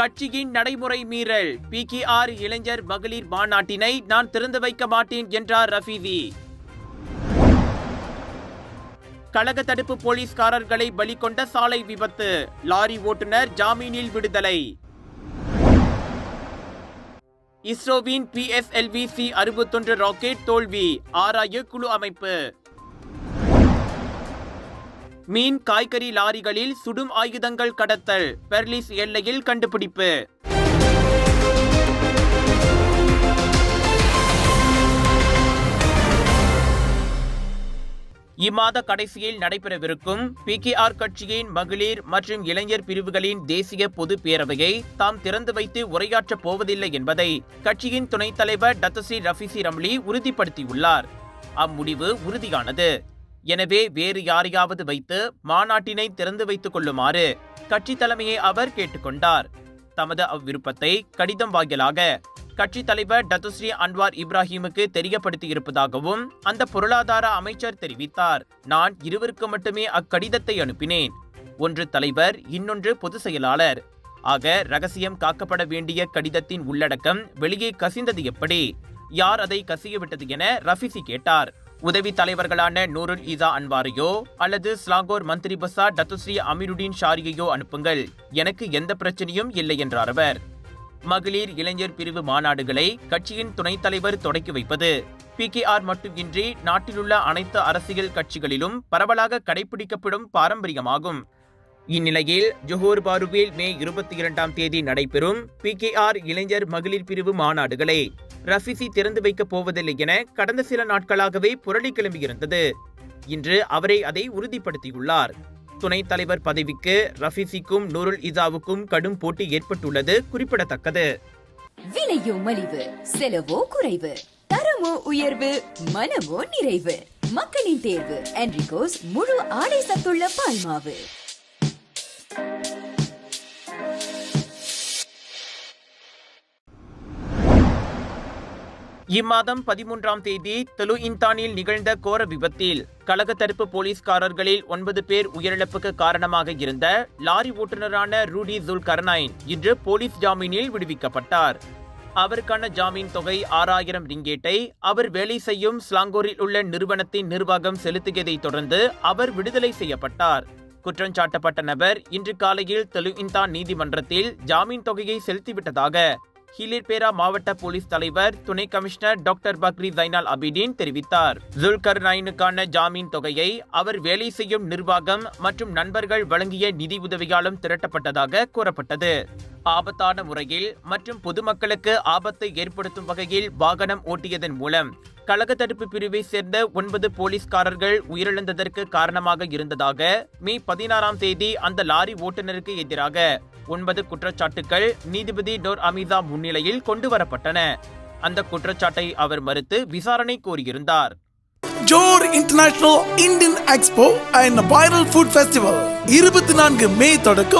கட்சியின் நடைமுறை மீறல். பிகேஆர் இளைஞர் மகளிர் மாநாட்டினை நான் திறந்து வைக்க மாட்டேன் என்றார் ரஃபீதி கழக தடுப்பு போலீஸ்காரர்களை பலி கொண்ட சாலை விபத்து. லாரி ஓட்டுநர் ஜாமீனில் விடுதலை. இஸ்ரோவின் பிஎஸ்எல்வி சி அறுபத்தொன்று ராக்கெட் தோல்வி. ஆராய குழு அமைப்பு. மீன் காய்கறி லாரிகளில் சுடும் ஆயுதங்கள் கடத்தல் பெர்லிஸ் எல்லையில் கண்டுபிடிப்பு. இம்மாத கடைசியில் நடைபெறவிருக்கும் பிகேஆர் கட்சியின் மகளிர் மற்றும் இளைஞர் பிரிவுகளின் தேசிய பொது பேரவையை தாம் திறந்து வைத்து உரையாற்றப் போவதில்லை என்பதை கட்சியின் துணைத் தலைவர் டத்தஸ்ரீ ரஃபிசி ரம்லி உறுதிப்படுத்தியுள்ளார். அம்முடிவு உறுதியானது. எனவே வேறு யாரையாவது வைத்து மாநாட்டினை திறந்து வைத்துக் கொள்ளுமாறு கட்சி தலைமையை அவர் கேட்டுக்கொண்டார். தமது அவ்விருப்பத்தை கடிதம் வாயிலாக கட்சி தலைவர் டத்துஸ்ரீ அன்வார் இப்ராஹிமுக்கு தெரியப்படுத்தியிருப்பதாகவும் அந்த பொருளாதார அமைச்சர் தெரிவித்தார். நான் இருவருக்கு மட்டுமே அக்கடிதத்தை அனுப்பினேன். ஒன்று தலைவர் இன்னொன்று பொதுச் செயலாளர். ஆக ரகசியம் காக்கப்பட வேண்டிய கடிதத்தின் உள்ளடக்கம் வெளியே கசிந்தது எப்படி? யார் அதை கசியவிட்டது என ரஃபிசி கேட்டார். உதவி தலைவர்களான நூருல் இசா அன்வாரையோ அல்லது ஸ்லாகோர் மந்திரி பசா டத்துஸ்ரீ அமீருடீன் ஷாரியையோ அனுப்புங்கள். எனக்கு எந்த பிரச்சனையும் இல்லை என்றார் அவர். மகளிர் இளைஞர் பிரிவு மாநாடுகளை கட்சியின் துணைத் தலைவர் தொடக்கி வைப்பது பிகேஆர் மட்டுமின்றி நாட்டிலுள்ள அனைத்து அரசியல் கட்சிகளிலும் பரவலாக கடைபிடிக்கப்படும் பாரம்பரியமாகும். இந்நிலையில் ஜொஹோர் பாருவில் மே இருபத்தி இரண்டாம் தேதி நடைபெறும் பி கே ஆர் இளைஞர் மகளிர் பிரிவு மாநாடுகளை ரஃபிசி திறந்து வைக்கப் போவதில்லை என கடந்த சில நாட்களாகவே புரளி கிளம்பியிருந்தது. இன்று அவரை அதை உறுதிப்படுத்தியுள்ளார். துணைத் தலைவர் பதவிக்கு ரஃபிசிக்கும் நூருல் இசாவுக்கும் கடும் போட்டி ஏற்பட்டுள்ளது குறிப்பிடத்தக்கது. விலையோ மலிவு செலவோ குறைவு தரமோ உயர்வு மனமோ நிறைவு. மக்களின் தேர்வு என்ரிகோஸ் முழு ஆடை சத்துள்ள பால்மாவு. இம்மாதம் பதிமூன்றாம் தேதி தெலு இன்தானில் நிகழ்ந்த கோர விபத்தில் கழக தரப்பு போலீஸ்காரர்களில் ஒன்பது பேர் உயிரிழப்புக்கு காரணமாக இருந்த லாரி ஓட்டுநரான ரூடி ஜுல் கர்னைன் இன்று போலீஸ் ஜாமீனில் விடுவிக்கப்பட்டார். அவருக்கான ஜாமீன் தொகை ஆறாயிரம் ரிங்கேட்டை அவர் வேலை செய்யும் ஸ்லாங்கோரில் உள்ள நிறுவனத்தின் நிர்வாகம் செலுத்தியதை தொடர்ந்து அவர் விடுதலை செய்யப்பட்டார். குற்றஞ்சாட்டப்பட்ட நபர் இன்று காலையில் தெலு நீதிமன்றத்தில் ஜாமீன் தொகையை செலுத்திவிட்டதாக ஹிலிர்பேரா மாவட்ட போலீஸ் தலைவர் துணை commissioner doctor Bakri Zainal Abidin தெரிவித்தார். ஜுல்கர் நைனுக்கான ஜாமீன் தொகையை அவர் வேலை செய்யும் நிர்வாகம் மற்றும் நண்பர்கள் வழங்கிய நிதி உதவியாலும் திரட்டப்பட்டதாக கூறப்பட்டது. ஆபத்தான முறையில் மற்றும் பொதுமக்களுக்கு ஆபத்தை ஏற்படுத்தும் வகையில் வாகனம் ஓட்டியதன் மூலம் கழக தடுப்பு பிரிவை சேர்ந்த ஒன்பது போலீஸ்காரர்கள் உயிரிழந்ததற்கு காரணமாக இருந்ததாக மே பதினாறாம் தேதி அந்த லாரி ஓட்டுநருக்கு எதிராக ஒன்பது குற்றச்சாட்டுகள் நீதிபதி டோர் அமிதா முன்னிலையில் கொண்டு வரப்பட்டன அந்த குற்றச்சாட்டை அவர் மறுத்து விசாரணை கோரியிருந்தார். Johor international Indian expo and viral food festival இருபத்தி நான்கு மே தொடக்கம்.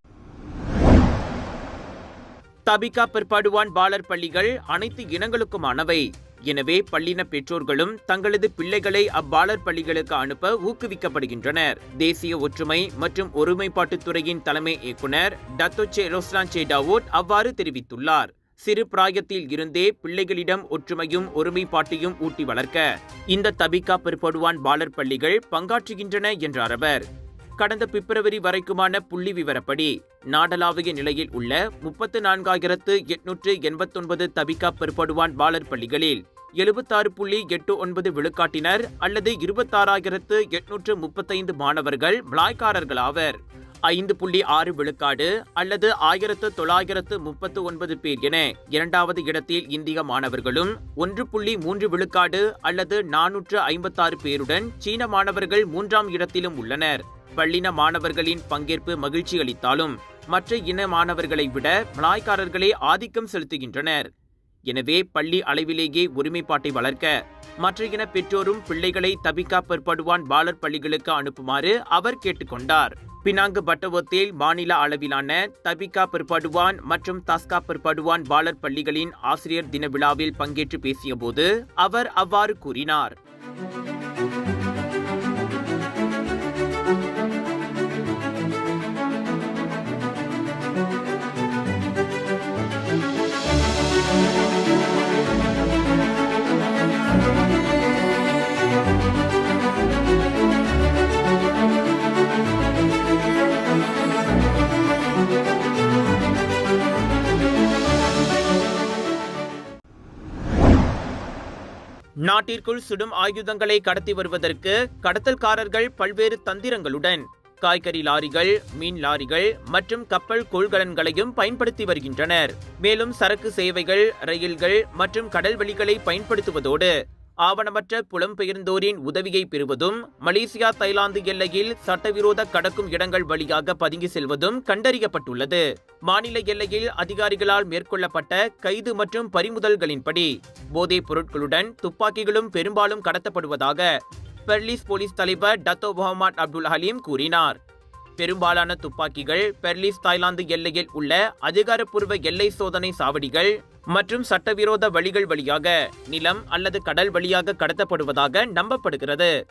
தபிகா பிற்பாடுவான் பாலர் பள்ளிகள் அனைத்து இனங்களுக்குமானவை. எனவே பள்ளின பெற்றோர்களும் தங்களது பிள்ளைகளை அப்பாலர் பள்ளிகளுக்கு அனுப்ப ஊக்குவிக்கப்படுகின்றனர். தேசிய ஒற்றுமை மற்றும் ஒருமைப்பாட்டுத் துறையின் தலைமை இயக்குனர் டத்தோச்சே ரோஸ்லான்சே டாவோட் அவ்வாறு தெரிவித்துள்ளார். சிறு பிராயத்தில் இருந்தே பிள்ளைகளிடம் ஒற்றுமையும் ஒருமைப்பாட்டையும் ஊட்டி வளர்க்க இந்த தபிகா பிற்படுவான் பாலர் பள்ளிகள் பங்காற்றுகின்றன என்றார் அவர். கடந்த பிப்ரவரி வரைக்குமான புள்ளி விவரப்படி நாடளாவிய நிலையில் உள்ள முப்பத்து நான்காயிரத்து எட்நூற்று எண்பத்தொன்பது தபிகா பெறப்படுவான் பாலர் பள்ளிகளில் எழுபத்தாறு புள்ளி எட்டு ஒன்பது விழுக்காட்டினர் அல்லது இருபத்தாறாயிரத்து எட்நூற்று முப்பத்தைந்து மாணவர்கள் மலாய்க்காரர்களாவர் ஐந்து புள்ளி ஆறு விழுக்காடு அல்லது ஆயிரத்து தொள்ளாயிரத்து முப்பத்து ஒன்பது பேர் என இரண்டாவது இடத்தில் இந்திய மாணவர்களும் ஒன்று புள்ளி மூன்று விழுக்காடு அல்லது நானூற்று ஐம்பத்தாறு பேருடன் சீன மாணவர்கள் மூன்றாம் இடத்திலும் உள்ளனர். பள்ளின மாணவர்களின் பங்கேற்பு மகிழ்ச்சி அளித்தாலும் மற்ற இன மாணவர்களை விட மலாய்க்காரர்களே ஆதிக்கம் செலுத்துகின்றனர். எனவே பள்ளி அளவிலேயே ஒருமைப்பாட்டை வளர்க்க மற்ற இன பெற்றோரும் பிள்ளைகளை தபிகா பிற்படுவான் பாலர் பள்ளிகளுக்கு அனுப்புமாறு அவர் கேட்டுக்கொண்டார். பினாங்கு பட்டவத்தில் மாநில அளவிலான தபிகா பிற்படுவான் மற்றும் தஸ்கா பிற்படுவான் பாலர் பள்ளிகளின் ஆசிரியர் தின விழாவில் பங்கேற்று பேசியபோது அவர் அவ்வாறு கூறினார். நாட்டிற்குள் சுடும் ஆயுதங்களை கடத்தி வருவதற்கு கடத்தல்காரர்கள் பல்வேறு தந்திரங்களுடன் காய்கறி லாரிகள் மீன் லாரிகள் மற்றும் கப்பல் கொள்கலன்களையும் பயன்படுத்தி வருகின்றனர். மேலும் சரக்கு சேவைகள் ரயில்கள் மற்றும் கடல்வெளிகளை பயன்படுத்துவதோடு ஆவணமற்ற புலம்பெயர்ந்தோரின் உதவியை பெறுவதும் மலேசியா தைலாந்து எல்லையில் சட்டவிரோத கடக்கும் இடங்கள் வழியாக பதுங்கி செல்வதும் கண்டறியப்பட்டுள்ளது. மாநில எல்லையில் அதிகாரிகளால் மேற்கொள்ளப்பட்ட கைது மற்றும் பறிமுதல்களின்படி போதைப் பொருட்களுடன் துப்பாக்கிகளும் பெரும்பாலும் கடத்தப்படுவதாக பெர்லிஸ் போலீஸ் தலைவர் டத்தோ முகமது அப்துல் ஹலீம் கூறினார். பெரும்பாலான துப்பாக்கிகள் பெர்லிஸ் தாய்லாந்து எல்லையில் உள்ள அதிகாரப்பூர்வ எல்லை சோதனை சாவடிகள் மற்றும் சட்டவிரோத வழிகள் வழியாக நிலம் அல்லது கடல் வழியாக கடத்தப்படுவதாக நம்பப்படுகிறது.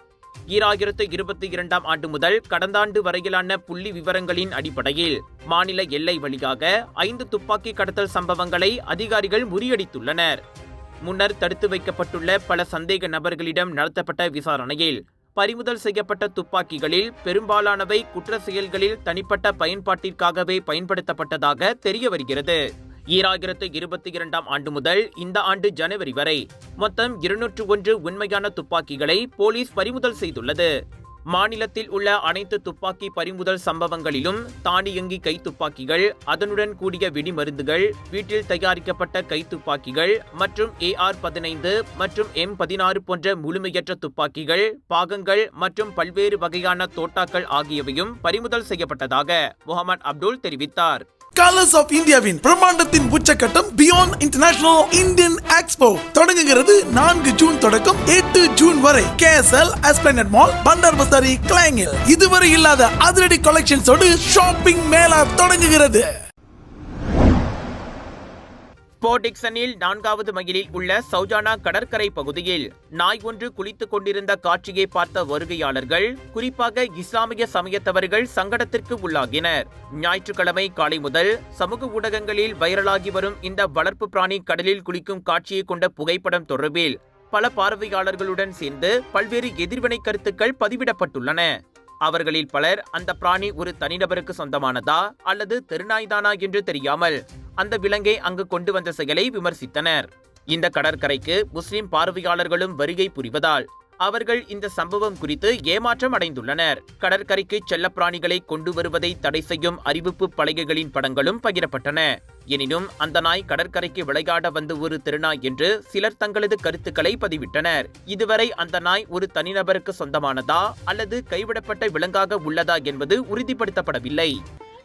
ஈராயிரத்து இருபத்தி இரண்டாம் ஆண்டு முதல் கடந்த ஆண்டு வரையிலான புள்ளி விவரங்களின் அடிப்படையில் மாநில எல்லை வழியாக ஐந்து துப்பாக்கி கடத்தல் சம்பவங்களை அதிகாரிகள் முறியடித்துள்ளனர். முன்னர் தடுத்து வைக்கப்பட்டுள்ள பல சந்தேக நபர்களிடம் நடத்தப்பட்ட விசாரணையில் பறிமுதல் செய்யப்பட்ட துப்பாக்கிகளில் பெரும்பாலானவை குற்ற செயல்களில் தனிப்பட்ட பயன்பாட்டிற்காகவே பயன்படுத்தப்பட்டதாக தெரிய வருகிறது ஈராயிரத்து இருபத்தி இரண்டாம் ஆண்டு முதல் இந்த ஆண்டு ஜனவரி வரை மொத்தம் இருநூற்று ஒன்று உண்மையான துப்பாக்கிகளை போலீஸ் பறிமுதல் செய்துள்ளது. மாநிலத்தில் உள்ள அனைத்து துப்பாக்கி பறிமுதல் சம்பவங்களிலும் தானியங்கி கைத்துப்பாக்கிகள் அதனுடன் கூடிய வெடிமருந்துகள் வீட்டில் தயாரிக்கப்பட்ட கைத்துப்பாக்கிகள் மற்றும் ஏஆர் பதினைந்து மற்றும் எம் பதினாறு போன்ற முழுமையற்ற துப்பாக்கிகள் பாகங்கள் மற்றும் பல்வேறு வகையான தோட்டாக்கள் ஆகியவையும் பறிமுதல் செய்யப்பட்டதாக முகமது அப்துல் தெரிவித்தார். கலர்ஸ் ஆஃப் இந்தியாவின் பிரம்மாண்டத்தின் உச்சக்கட்டம் பியாண்ட் இன்டர்நேஷனல் இந்தியன் எக்ஸ்போ தொடங்குகிறது நான்கு ஜூன் தொடக்கம் எட்டு ஜூன் வரை. கேஎஸ்எல் எஸ்பிளனட் மால் பண்டார் பஸ்தாரி கிளாங்கில் இதுவரை இல்லாத அதிரடி கலெக்ஷன்ஸோடு ஷாப்பிங் மேளா தொடங்குகிறது. போர்டிக்சனில் நான்காவது மைலில் உள்ள சௌஜானா கடற்கரை பகுதியில் நாய் ஒன்று குளித்துக் கொண்டிருந்த காட்சியை பார்த்த வருகையாளர்கள் குறிப்பாக இஸ்லாமிய சமயத்தவர்கள் சங்கடத்திற்கு உள்ளாகினர். ஞாயிற்றுக்கிழமை காலை முதல் சமூக ஊடகங்களில் வைரலாகி வரும் இந்த வளர்ப்பு பிராணி கடலில் குளிக்கும் காட்சியை கொண்ட புகைப்படம் தொடர்பில் பல பார்வையாளர்களுடன் சேர்ந்து பல்வேறு எதிர்வினை கருத்துக்கள் பதிவிடப்பட்டுள்ளன. அவர்களில் பலர் அந்த பிராணி ஒரு தனிநபருக்கு சொந்தமானதா அல்லது தெருநாய்தானா என்று தெரியாமல் அந்த விலங்கை அங்கு கொண்டு வந்த செயலை விமர்சித்தனர். இந்த கடற்கரைக்கு முஸ்லிம் பார்வையாளர்களும் வருகை புரிவதால் அவர்கள் இந்த சம்பவம் குறித்து ஏமாற்றம் அடைந்துள்ளனர். கடற்கரைக்கு செல்லப்பிராணிகளை கொண்டு வருவதை தடை செய்யும் அறிவிப்பு பலகைகளின் படங்களும் பகிரப்பட்டன. எனினும் அந்த நாய் கடற்கரைக்கு விளையாட வந்த ஒரு திருநாய் என்று சிலர் தங்களது கருத்துக்களை பதிவிட்டனர். இதுவரை அந்த நாய் ஒரு தனிநபருக்கு சொந்தமானதா அல்லது கைவிடப்பட்ட விலங்காக உள்ளதா என்பது உறுதிப்படுத்தப்படவில்லை.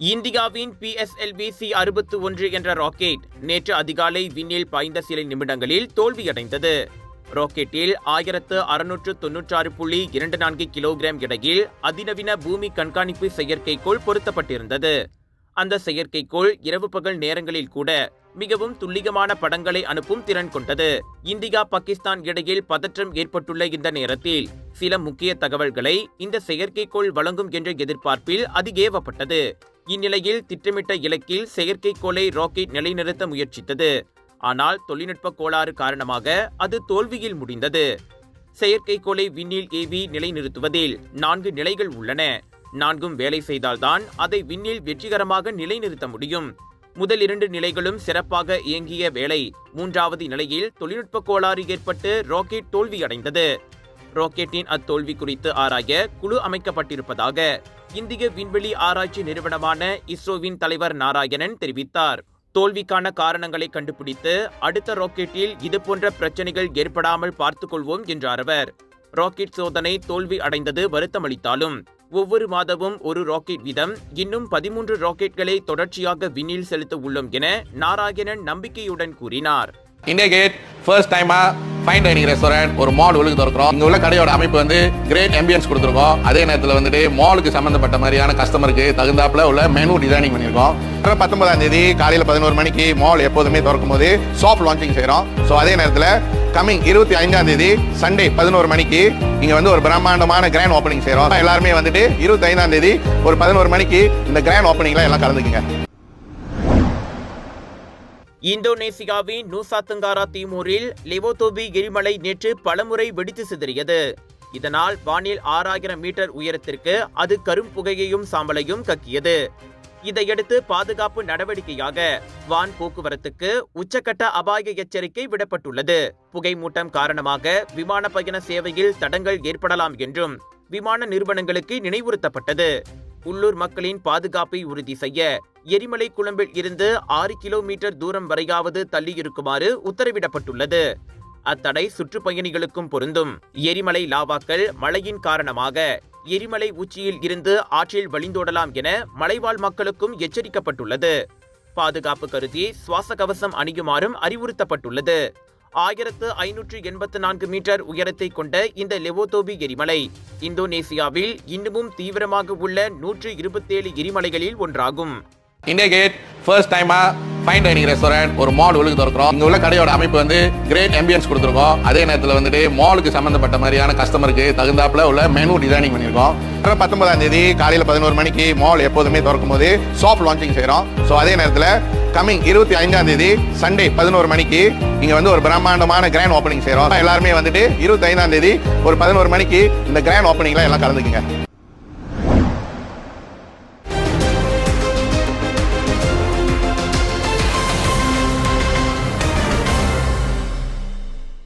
இந்தியாவின் பிஎஸ்எல்வி சி அறுபத்து ஒன்று என்ற ராக்கெட் நேற்று அதிகாலை விண்ணில் பாய்ந்த சில நிமிடங்களில் தோல்வியடைந்தது. ராக்கெட்டில் ஆயிரத்து அறுநூற்று தொன்னூற்றாறு புள்ளி இரண்டு நான்கு கிலோகிராம் எடையில் அதிநவீன பூமி கண்காணிப்பு செயற்கைக்கோள் பொருத்தப்பட்டிருந்தது. அந்த செயற்கைக்கோள் இரவு பகல் நேரங்களில் கூட மிகவும் துல்லியமான படங்களை அனுப்பும் திறன் கொண்டது. இந்தியா பாகிஸ்தான் இடையில் பதற்றம் ஏற்பட்டுள்ள இந்த நேரத்தில் சில முக்கிய தகவல்களை இந்த செயற்கைக்கோள் வழங்கும் என்ற எதிர்பார்ப்பில் அது ஏவப்பட்டது இந்நிலையில் திட்டமிட்ட இலக்கில் செயற்கைக்கோளை ராக்கெட் நிலைநிறுத்த முயற்சித்தது. ஆனால் தொழில்நுட்ப கோளாறு காரணமாக அது தோல்வியில் முடிந்தது. செயற்கைக்கோளை விண்ணில் ஏவி நிலைநிறுத்துவதில் நான்கு நிலைகள் உள்ளன. நான்கும் வேலை செய்தால்தான் அதை விண்ணில் வெற்றிகரமாக நிலைநிறுத்த முடியும். முதல் இரண்டு நிலைகளும் சிறப்பாக இயங்கிய வேளை மூன்றாவது நிலையில் தொழில்நுட்ப கோளாறு ஏற்பட்டு ராக்கெட் தோல்வியடைந்தது. ராக்கெட்டின் அத்தோல்வி குறித்து ஆராய குழு அமைக்கப்பட்டிருப்பதாக இந்திய விண்வெளி ஆராய்ச்சி நிறுவனமான இஸ்ரோவின் தலைவர் நாராயணன் தெரிவித்தார். தோல்விக்கான காரணங்களை கண்டுபிடித்து அடுத்த ராக்கெட்டில் இதுபோன்ற பிரச்சனைகள் ஏற்படாமல் பார்த்துக்கொள்வோம் என்றார் அவர். ராக்கெட் சோதனை தோல்வி அடைந்தது வருத்தமளித்தாலும் ஒவ்வொரு மாதமும் ஒரு ராக்கெட் வீதம் இன்னும் பதிமூன்று ராக்கெட்களை தொடர்ச்சியாக விண்ணில் செலுத்த உள்ளோம் என நாராயணன் நம்பிக்கையுடன் கூறினார். இந்தியா கேட் ஃபர்ஸ்ட் டைமா ஃபைன் டைனிங் ரெஸ்டாரண்ட் ஒரு மால் ஒழுங்கு திறக்கிறோம். இங்க உள்ள கடையோட அமைப்பு வந்து கிரேட் ஆம்பியன்ஸ் கொடுத்துருக்கோம். அதே நேரத்தில் வந்துட்டு மாலுக்கு சம்பந்தப்பட்ட மாதிரியான கஸ்டமருக்கு தகுந்தாப்புல உள்ள மெனு டிசைனிங் பண்ணியிருக்கோம். அப்புறம் பத்தொன்பதாம் தேதி காலையில பதினோரு மணிக்கு மால் எப்போதுமே திறக்கும் போது சாஃப்ட் லான்ச்சிங் செய்கிறோம் ஸோ அதே நேரத்தில் கம்மிங் இருபத்தி ஐந்தாம் தேதி சண்டே பதினோரு மணிக்கு இங்க வந்து ஒரு பிரம்மாண்டமான கிராண்ட் ஓப்பனிங் செய்கிறோம் எல்லாருமே வந்துட்டு இருபத்தி ஐந்தாம் தேதி ஒரு பதினோரு மணிக்கு இந்த கிராண்ட் ஓப்பனிங்லாம் எல்லாம் கலந்துக்குங்க. இந்தோனேசியாவின் நூசாத்துங்காரா தீமூரில் லிவோதோபி எரிமலை நேற்று பலமுறை வெடித்து சிதறியது. இதனால் வானில் ஆறாயிரம் மீட்டர் உயரத்திற்கு அது கரும்புகையையும் சாம்பலையும் கக்கியது. இதையடுத்து பாதுகாப்பு நடவடிக்கையாக வான் போக்குவரத்துக்கு உச்சக்கட்ட அபாய எச்சரிக்கை விடப்பட்டுள்ளது. புகைமூட்டம் காரணமாக விமான பயண சேவையில் தடங்கள் ஏற்படலாம் என்றும் விமான நிறுவனங்களுக்கு நினைவுறுத்தப்பட்டது. உள்ளூர் மக்களின் பாதுகாப்பை உறுதி செய்ய எரிமலை குழம்பில் இருந்து ஆறு கிலோமீட்டர் தூரம் வரையாவது தள்ளியிருக்குமாறு உத்தரவிடப்பட்டுள்ளது. அத்தடை சுற்றுப்பயணிகளுக்கும் பொருந்தும். எரிமலை லாவாக்கள் மழையின் காரணமாக எரிமலை உச்சியில் இருந்து ஆற்றில் வழிந்தோடலாம் என மலைவாழ் மக்களுக்கும் எச்சரிக்கப்பட்டுள்ளது. பாதுகாப்பு கருதி சுவாச கவசம் அணியுமாறும் அறிவுறுத்தப்பட்டுள்ளது. ஆயிரத்து ஐநூற்று எண்பத்து நான்கு மீட்டர் உயரத்தை கொண்ட இந்த லெவோதோபி எரிமலை இந்தோனேசியாவில் இன்னமும் தீவிரமாக உள்ள நூற்று இருபத்தேழு எரிமலைகளில் ஒன்றாகும். இந்தியா கேட் ஃபர்ஸ்ட் டைமா ஃபைன் டைனிங் ரெஸ்டாரண்ட் ஒரு மால் ஒழுங்கு திறக்கிறோம். இங்க உள்ள கடையோட அமைப்பு வந்து கிரேட் ஆம்பியன்ஸ் கொடுத்துருக்கோம். அதே நேரத்தில் வந்துட்டு மாலுக்கு சம்பந்தப்பட்ட மாதிரியான கஸ்டமருக்கு தகுந்தாப்புல உள்ள மெனு டிசைனிங் பண்ணியிருக்கோம். அப்புறம் பத்தொன்பதாம் தேதி காலையில பதினோரு மணிக்கு மால் எப்போதுமே திறக்கும் போது சாஃப்ட் லான்ச்சிங் செய்கிறோம் ஸோ அதே நேரத்தில் கம்மிங் இருபத்தி ஐந்தாம் தேதி சண்டே பதினோரு மணிக்கு இங்க வந்து ஒரு பிரம்மாண்டமான கிராண்ட் ஓப்பனிங் செய்கிறோம் எல்லாருமே வந்துட்டு இருபத்தி ஐந்தாம் தேதி ஒரு பதினோரு மணிக்கு இந்த கிராண்ட் ஓப்பனிங்ல எல்லாம் கலந்துக்குங்க.